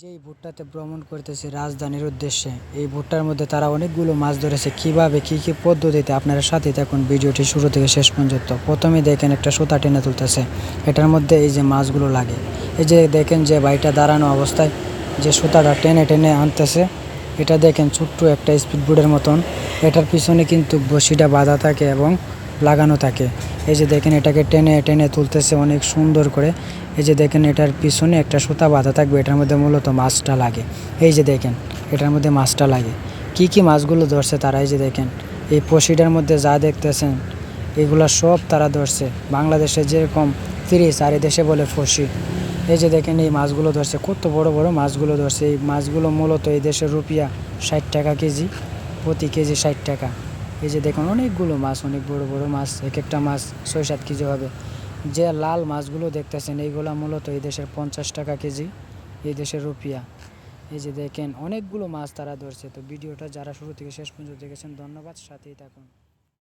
যে এই ভুট্টাতে ভ্রমণ করতেছি রাজধানীর উদ্দেশ্যে, এই ভুট্টার মধ্যে তারা অনেকগুলো মাছ ধরেছে। কীভাবে, কি কি পদ্ধতিতে? আপনারা সাথে থাকুন, ভিডিওটি শুরু থেকে শেষ পর্যন্ত। প্রথমে দেখেন একটা সুতা টেনে তুলতেছে। এটার মধ্যে এই যে মাছগুলো লাগে। এই যে দেখেন যে বাইটা দাঁড়ানো অবস্থায় যে সুতাটা টেনে টেনে আনতেছে, এটা দেখেন ছোট্ট একটা স্পিড বোর্ডের মতন। এটার পিছনে কিন্তু বসিটা বাঁধা থাকে এবং লাগানো থাকে। এই যে দেখেন এটাকে টেনে টেনে তুলতেছে অনেক সুন্দর করে। এই যে দেখেন এটার পিছনে একটা সুতা বাঁধা থাকবে, এটার মধ্যে মূলত মাছটা লাগে। এই যে দেখেন, এটার মধ্যে মাছটা লাগে। কি কি মাছগুলো ধরছে তারা, এই যে দেখেন, এই পশিটার মধ্যে যা দেখতেছেন, এগুলো সব তারা ধরছে। বাংলাদেশে যেরকম তিরিশ আর দেশে বলে ফসি এই যে দেখেন এই মাছগুলো ধরছে, কত বড় বড় মাছগুলো ধরছে। এই মাছগুলো মূলত এই দেশের রুপিয়া ষাট টাকা কেজি, প্রতি কেজি ষাট টাকা। এই যে দেখুন, অনেকগুলো মাছ, অনেক বড় বড় মাছ এক একটা মাছ ছয় সাত কেজি হবে। যে লাল মাছগুলো দেখতেছেন, এইগুলো মূলত এই দেশের পঞ্চাশ টাকা কেজি, এই দেশের রুপিয়া। এই যে দেখেন, অনেকগুলো মাছ তারা ধরছে। তো ভিডিওটা যারা শুরু থেকে শেষ পর্যন্ত দেখেছেন, ধন্যবাদ, সাথেই থাকুন।